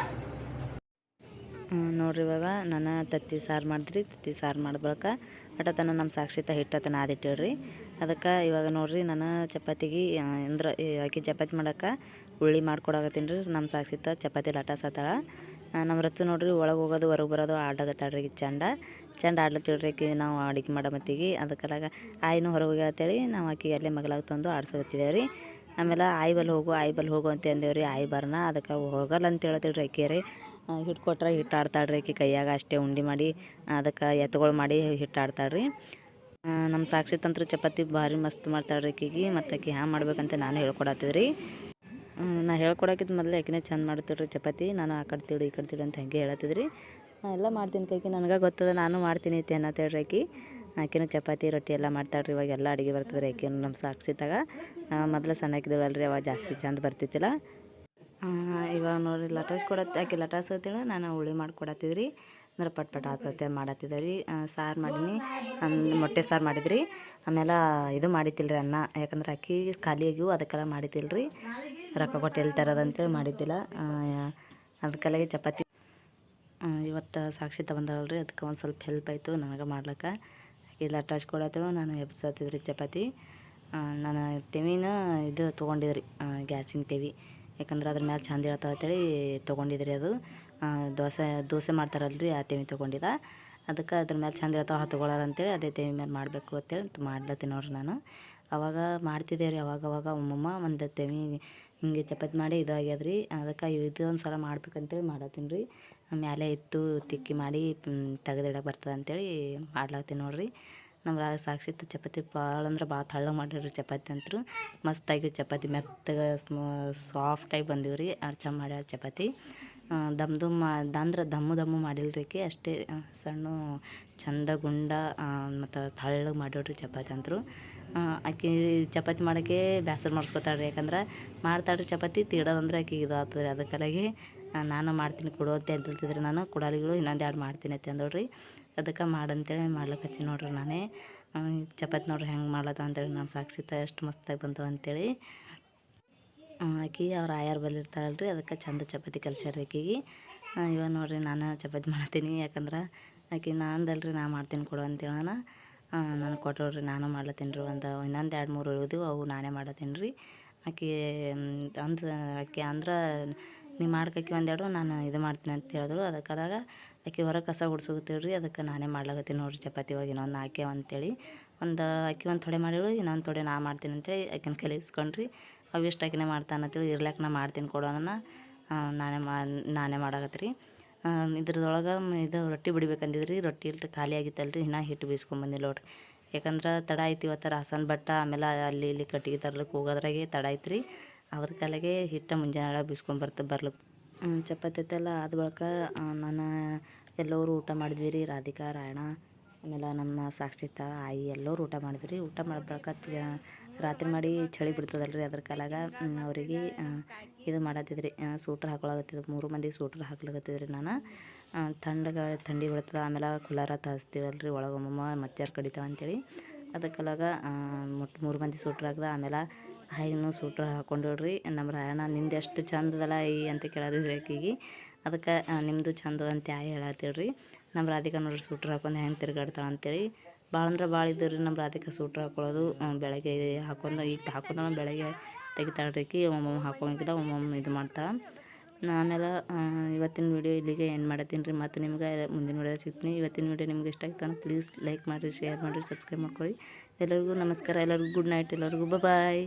ನೋಡ್ರಿ ಇವಾಗ ನಾನು ತತ್ತಿ ಸಾರು ಮಾಡಿದ್ರಿ. ತತ್ತಿ ಸಾರು ಮಾಡಿದ ಬಳಕ ಅಟತನ ನಮ್ಮ ಸಾಕ್ಷಿತ ಹಿಟ್ಟತನ ಆದಿಟ್ಟಿಳ್ರಿ ಅದಕ್ಕೆ ಇವಾಗ ನೋಡ್ರಿ ನಾನು ಚಪಾತಿಗೆ ಅಂದ್ರೆ ಆಕೆ ಚಪಾತಿ ಮಾಡೋಕೆ ಉಳ್ಳಿ ಮಾಡ್ಕೊಡಕತ್ತೀನಿ ರೀ ನಮ್ಮ ಸಾಕ್ಷಿತ ಚಪಾತಿ ಲಟಾಸತ್ತಾಳ ನಮ್ಮ ರತ್ತು ನೋಡ್ರಿ ಒಳಗೆ ಹೋಗೋದು, ಹೊರಗೆ ಬರೋದು ಆಡಾಗತ್ತಾಳ್ರಿ ಚಂಡ. ಚಂದ ಆಡ್ಲತ್ತಿಳ್ರಿ ಆಕಿ ನಾವು ಅಡುಗೆ ಮಾಡೋ ಮತ್ತಿಗೆ. ಅದಕ್ಕೆಲ್ಲಾಗ ಆಯಿನೂ ಹೊರಗೆ ಅಂತೇಳಿ ನಾವು ಆಕಿಗೆ ಅಲ್ಲೇ ಮಗಳಾಗ ತಂದು ಆಡ್ಸೋತಿದ್ದೇವೆ ರೀ. ಆಮೇಲೆ ಆಯ್ ಬಲ್ ಹೋಗು, ಆಯ್ ಬಲ್ ಹೋಗು ಅಂತ ಅಂದೇವು ರೀ. ಆಯ್ ಬರ್ನ, ಅದಕ್ಕೆ ಹೋಗಲ್ಲ ಅಂತ ಹೇಳ್ತೀವಿ ರೀ ಆಕೆ ರೀ. ಹಿಟ್ಟು ಕೊಟ್ರೆ ಹಿಟ್ಟು ಆಡ್ತಾಳ್ರಿ ಆಕೆ ಕೈಯಾಗ ಅಷ್ಟೇ ಉಂಡೆ ಮಾಡಿ, ಅದಕ್ಕೆ ಎತ್ತುಗಳು ಮಾಡಿ ಹಿಟ್ಟು ಆಡ್ತಾಳ್ರಿ ನಮ್ಮ ಸಾಕ್ಷಿ ತಂತ್ರ ಚಪಾತಿ ಭಾರಿ ಮಸ್ತ್ ಮಾಡ್ತಾಳ್ರಿ ಆಕಿಗೆ ಮತ್ತು ಆಕಿ ಹ್ಯಾಂಗೆ ಮಾಡ್ಬೇಕಂತ ನಾನು ಹೇಳ್ಕೊಡತ್ತಿದ್ರಿ ನಾ ಹೇಳ್ಕೊಡಕ್ಕಿದ್ ಮೊದಲು ಆಕಿನೇ ಮಾಡ್ತೀವಿ ರೀ ಚಪಾತಿ. ನಾನು ಆ ಕಡೆ ತಿಳಿ ಈ ಕಡೆ ತಿಳಿ ಅಂತ ಹಂಗೆ ಹೇಳತ್ತಿದ್ರಿ ನಾ ಎಲ್ಲ ಮಾಡ್ತೀನಿ ಕೈಕಿ. ನನಗೆ ಗೊತ್ತದ ನಾನು ಮಾಡ್ತೀನಿ ಐತಿ ಅನ್ನತ್ತೇಳ್ರಿ ಆಕಿ. ಆಕಿನ ಚಪಾತಿ ರೊಟ್ಟಿ ಎಲ್ಲ ಮಾಡ್ತಾಳ್ರಿ. ಇವಾಗ ಎಲ್ಲ ಅಡುಗೆ ಬರ್ತದೆ ರೀ ಆಕಿನೂ ನಮ್ಮ ಸಾಕ್ಷಿತಾಗ ಮೊದಲು ಸಣ್ಣಕ್ಕಿದ್ದಳಲ್ರಿ ಅವಾಗ ಜಾಸ್ತಿ ಚಂದ ಬರ್ತಿತ್ತಿಲ್ಲ. ಆ, ಇವಾಗ ನೋಡಿರಿ ಲಟಾಸ್ ಕೊಡತ್ತೆ ಆಕೆ ಲಟಾಸ್ ಅಂತೇಳಿ ನಾನು ಹುಳಿ ಮಾಡ್ಕೊಡತ್ತಿದ್ರಿ ಅಂದ್ರೆ ಪಟ್ ಪಟ್ ಆತ್ಮಹತ್ಯೆ ಮಾಡತ್ತಿದ್ದೆ ರೀ ಸಾರು ಮಾಡೀನಿ ಮೊಟ್ಟೆ ಸಾರು ಮಾಡಿದ್ರಿ. ಆಮೇಲೆ ಇದು ಮಾಡಿತಿಲ್ರಿ ಅನ್ನ. ಯಾಕಂದ್ರೆ ಅಕ್ಕಿ ಖಾಲಿ ಆಗ್ಯವು ಅದಕ್ಕೆಲ್ಲ ಮಾಡಿದ್ದಿಲ್ಲ ರೀ ರೊಕ್ಕ ಕೊಟ್ಟು ಎಲ್ಲಿ ತರೋದಂತೇಳಿ ಮಾಡಿದ್ದಿಲ್ಲ ಅದಕ್ಕೆಲ್ಲ ಚಪಾತಿ ಇವತ್ತು ಸಾಕ್ಷಿ ರೀ ಅದಕ್ಕೆ ಒಂದು ಸ್ವಲ್ಪ ಹೆಲ್ಪ್ ಆಯಿತು ನನಗೆ ಮಾಡ್ಲಿಕ್ಕೆ. ಇಲ್ಲ ಟಚ್ ಕೊಡತ್ತೇವೆ, ನಾನು ಎಬ್ಸತ್ತಿದ್ರಿ ಚಪಾತಿ. ನಾನು ತೆವಿನ ಇದು ತೊಗೊಂಡಿದ್ರಿ ಗ್ಯಾಸಿನ ತೆವಿ. ಯಾಕಂದ್ರೆ ಅದ್ರ ಮ್ಯಾಲೆ ಚಂದ ಹೇಳ್ತಾವ ಅಂತೇಳಿ ತೊಗೊಂಡಿದ್ರಿ ಅದು. ದೋಸೆ ದೋಸೆ ಮಾಡ್ತಾರಲ್ರಿ, ಆ ತೆವಿ ತೊಗೊಂಡಿದ್ದ ಅದಕ್ಕೆ ಅದ್ರ ಮೇಲೆ ಚಂದ ಹೇಳ್ತಾವ ಹತ್ಕೊಳ್ಳೋದು ಅಂತೇಳಿ ಅದೇ ತೆವಿ ಮೇಲೆ ಮಾಡಬೇಕು ಅಂತೇಳಿ ಮಾಡ್ಲತ್ತೀನಿ ನೋಡ್ರಿ ನಾನು. ಅವಾಗ ಮಾಡ್ತಿದ್ದೆ ರೀ, ಅವಾಗ ಅವಾಗ ಒಮ್ಮಮ್ಮ ಒಂದು ತೆವಿ ಹಿಂಗೆ ಚಪಾತಿ ಮಾಡಿ ಇದು ಆಗ್ಯದ್ರಿ ಅದಕ್ಕೆ ಇದು ಒಂದು ಸಲ ಮಾಡ್ಬೇಕಂತೇಳಿ ಮಾಡತ್ತೀನಿ ರೀ. ಮ್ಯಾಲೆ ಇತ್ತು ತಿಕ್ಕಿ ಮಾಡಿ ತೆಗೆದಿಡಕ್ಕೆ ಬರ್ತದೆ ಅಂತೇಳಿ ಮಾಡ್ಲಾತ್ತೀನಿ ನೋಡಿರಿ. ನಮ್ಗೆ ಸಾಕ್ಷಿತ್ತು ಸಾಕ್ಷಿ ಚಪಾತಿ ಭಾಳ ಅಂದ್ರೆ ಭಾಳ ತಳ್ಳಗೆ ಮಾಡಿರಿ ಚಪಾತಿ ಅಂತೂ ಮಸ್ತಾಗಿ ಚಪಾತಿ ಮೆತ್ತಗೆ ಸಾಫ್ಟಾಗಿ ಬಂದಿವಿ ರೀ ಮಾಡಿ ಮಾಡ್ಯಾರ ಚಪಾತಿ. ದಮ್ ದಮ್ ಅಂದ್ರೆ ದಮ್ಮು ದಮ್ಮು ಮಾಡಿಲ್ರಿಕೆ ಆಕಿ, ಅಷ್ಟೇ ಸಣ್ಣ ಚಂದ ಗುಂಡ ಮತ್ತು ತಳ್ಳಗೆ ಮಾಡಿರಿ ಚಪಾತಿ ಅಂತೂ ಆಕೆ ಚಪಾತಿ ಮಾಡೋಕ್ಕೆ ಬೇಸರ ಮಾಡಿಸ್ಕೊತಾಳ್ರಿ, ಯಾಕಂದ್ರೆ ಮಾಡ್ತಾಳ್ರಿ ಚಪಾತಿ ತೀಡೋದಂದ್ರೆ ಆಕೆಗೆ ಇದು ಆಗ್ತದೆ ನಾನು ಮಾಡ್ತೀನಿ ಕೊಡು ಅಂತ ಹೇಳ್ತಿದ್ರೆ ನಾನು, ಕೊಡಲಿಗಳು ಇನ್ನೊಂದು ಎರಡು ಮಾಡ್ತೀನಿ ಅಂತ ಅಂದೋಳ್ರಿ ಅದಕ್ಕೆ ಮಾಡಂತೇಳಿ ಮಾಡ್ಲಕತ್ತೀನಿ ನೋಡ್ರಿ ನಾನೇ. ಚಪಾತಿ ನೋಡ್ರಿ ಹೆಂಗೆ ಮಾಡ್ಲತ್ತ ಅಂತೇಳಿ ನಮ್ಮ ಸಾಕ್ಷಿತ ಎಷ್ಟು ಮಸ್ತಾಗಿ ಬಂತು ಅಂತೇಳಿ. ಆಕಿ ಅವ್ರ ಆಯಾರು ಬಲ್ಲಿ ಇರ್ತಾಳಲ್ರಿ ಅದಕ್ಕೆ ಚಂದ ಚಪಾತಿ ಕಲ್ಸ್ಯಾರ ಆಕಿಗೆ. ಇವಾಗ ನೋಡ್ರಿ ನಾನು ಚಪಾತಿ ಮಾಡ್ತೀನಿ, ಯಾಕಂದ್ರೆ ಆಕಿ ನಾನದಲ್ರಿ ಅಂದಲ್ರಿ ನಾ ಮಾಡ್ತೀನಿ ಕೊಡು ಅಂತೇಳಿ ನಾನು. ಕೊಟ್ಟೋಳ್ರಿ ನಾನು ಮಾಡ್ಲತ್ತೀನಿ ರೀ ಒಂದು, ಇನ್ನೊಂದು ಎರಡು ಮೂರು ಉಳಿದು ಅವು ನಾನೇ ಮಾಡತ್ತೀನಿ ರೀ. ಆಕೆ ಅಂದ್ರೆ ಆಕೆ ಅಂದ್ರೆ ನೀ ಮಾಡ್ಕಕ್ಕೆ ಒಂದೆರಡು ನಾನು ಇದು ಮಾಡ್ತೀನಿ ಅಂತ ಹೇಳಿದ್ರು ಅದಕ್ಕಾದಾಗ ಆಕೆ ಹೊರ ಕಸ ಗುಡ್ಸೋಗತ್ತೀವಿ ಅದಕ್ಕೆ ನಾನೇ ಮಾಡ್ಲಾಕತ್ತೀನಿ ನೋಡಿರಿ ಚಪಾತಿ ಇವಾಗ ಇನ್ನೊಂದು ಹಾಕ್ಯಾವ ಅಂತೇಳಿ. ಒಂದು ಅಕ್ಕಿ ಒಂದು ಥೊಡೆ ಮಾಡಿಳು ಇನ್ನೊಂದು ಥೊಡೆ ನಾ ಮಾಡ್ತೀನಿ ಅಂತೇಳಿ ಆಕಿನ ಕಲಿಸ್ಕೊಂಡ್ರಿ ಅವು ಆಕೆ ಮಾಡ್ತಾನೆ ಅಂತೇಳಿ ಇರ್ಲಾಕ ನಾ ಮಾಡ್ತೀನಿ ಕೊಡೋಣ ನಾನೇ ಮಾ, ನಾನೇ ಮಾಡಾಕತ್ರಿ. ಇದ್ರದೊಳಗೆ ಇದು ರೊಟ್ಟಿ ಬಿಡ್ಬೇಕಂದಿದ್ರಿ, ರೊಟ್ಟಿ ಇಲ್ರಿ ಖಾಲಿ ಆಗಿತ್ತಲ್ರಿ, ಇನ್ನೂ ಹಿಟ್ಟು ಬೀಸ್ಕೊಂಬಂದಿಲ್ಲ ನೋಡ್ರಿ. ಯಾಕಂದ್ರೆ ತಡ ಐತಿ ಇವತ್ತು ರಾಸನ್ ಬಟ್ಟ ಆಮೇಲೆ ಅಲ್ಲಿ ಇಲ್ಲಿ ಕಟ್ಟಿಗೆ ತರ್ಲಿಕ್ಕೆ ಹೋಗೋದ್ರಾಗೆ ತಡ ಐತ್ರಿ ಅವ್ರ ಕಾಲಾಗೆ ಹಿಟ್ಟು ಮುಂಜಾನೆ ಬೀಸ್ಕೊಂಡು ಬರ್ತ ಬರ್ಲಿಕ್ಕೆ ಚಪಾತಿ ಐತೆಲ್ಲ ಆದ ಬಳಿಕ ನಾನು ಎಲ್ಲರೂ ಊಟ ಮಾಡಿದ್ವಿ ರೀ, ರಾಧಿಕಾ, ರಾಯಣ, ಆಮೇಲೆ ನಮ್ಮ ಸಾಕ್ಷಿತ, ಆಯಿ ಎಲ್ಲರೂ ಊಟ ಮಾಡಿದ್ವಿ ರೀ. ಊಟ ಮಾಡಿದ ಬಳಿಕ ರಾತ್ರಿ ಮಾಡಿ ಚಳಿ ಬಿಡ್ತದಲ್ಲ ರೀ ಅದ್ರ ಕಾಲಾಗ ಅವರಿಗೆ ಇದು ಮಾಡತ್ತಿದ್ರಿ ಸೂಟ್ರ್ ಹಾಕೊಳಕತ್ತಿದ್ರು ಮೂರು ಮಂದಿ ಸೂಟ್ರ್ ಹಾಕ್ಲಕತ್ತಿದ್ರಿ ನಾನು. ಥಂಡಗ, ಥಂಡಿ ಬೀಳ್ತದೆ, ಆಮೇಲೆ ಕುಲಾರ ರೀ ಒಳಗೊಮ್ಮ ಮತ್ತೆ ಯಾರು ಕಡಿತಾವ ಅಂತೇಳಿ. ಅದಕ್ಕೆಲ್ಲಾಗ ಮೂರು ಮಂದಿ ಸೂಟ್ರ್ ಹಾಕ್ದೆ ಆಮೇಲೆ ಹಾಯಿನೂ ಸೂಟ್ರ್ ಹಾಕೊಂಡೋಳ್ರಿ ನಮ್ಮ ರಾಯಣ್ಣ, ನಿಂದು ಎಷ್ಟು ಚಂದದಲ್ಲ ಈ ಅಂತ ಕೇಳೋದಿದ್ರಿ ಆಕಿಗೆ. ಅದಕ್ಕೆ ನಿಮ್ಮದು ಚಂದ ಅಂತ ಯಾ ಹೇಳತ್ತೀವಿ ರೀ ನಮ್ಮ ರಾಧಿಕಾ ನೋಡ್ರಿ ಸೂಟ್ರ್ ಹಾಕೊಂಡು ಹೆಂಗೆ ತಿರ್ಗಾಡ್ತಾಳೆ ಅಂತೇಳಿ. ಭಾಳ ಅಂದ್ರೆ ಭಾಳ ಇದ್ದು ರೀ ನಮ್ಮ ರಾಧಿಕಾ ಸೂಟ್ರ್ ಹಾಕೊಳ್ಳೋದು. ಬೆಳಗ್ಗೆ ಹಾಕೊಂಡು ಈಗ ಹಾಕೊಂಡು ಬೆಳಗ್ಗೆ ತೆಗಿತಾಳ್ರಿ ಆಕಿ. ಒಮ್ಮೊಮ್ಮೆ ಹಾಕೊಂಗಿಲ್ಲ ಒಮ್ಮೊಮ್ಮೆ ಇದು ಮಾಡ್ತಾಳೆ. ಆಮೇಲೆ ಇವತ್ತಿನ ವಿಡಿಯೋ ಇಲ್ಲಿಗೆ ಏನು ಮಾಡತ್ತೀನಿ ರೀ. ಮತ್ತು ನಿಮ್ಗೆ ಮುಂದಿನ ವೀಡಿಯೋ ಸಿಗ್ತೀನಿ. ಇವತ್ತಿನ ವಿಡಿಯೋ ನಿಮ್ಗೆ ಇಷ್ಟ ಆಗ್ತಾನೆ ಪ್ಲೀಸ್ ಲೈಕ್ ಮಾಡಿರಿ ಶೇರ್ ಮಾಡಿರಿ ಸಬ್ಸ್ಕ್ರೈಬ್ ಮಾಡ್ಕೊಳ್ಳಿ ಎಲ್ಲರಿಗೂ ನಮಸ್ಕಾರ. ಎಲ್ಲರಿಗೂ ಗುಡ್ ನೈಟ್ ಎಲ್ಲರಿಗೂ ಬಾಯ್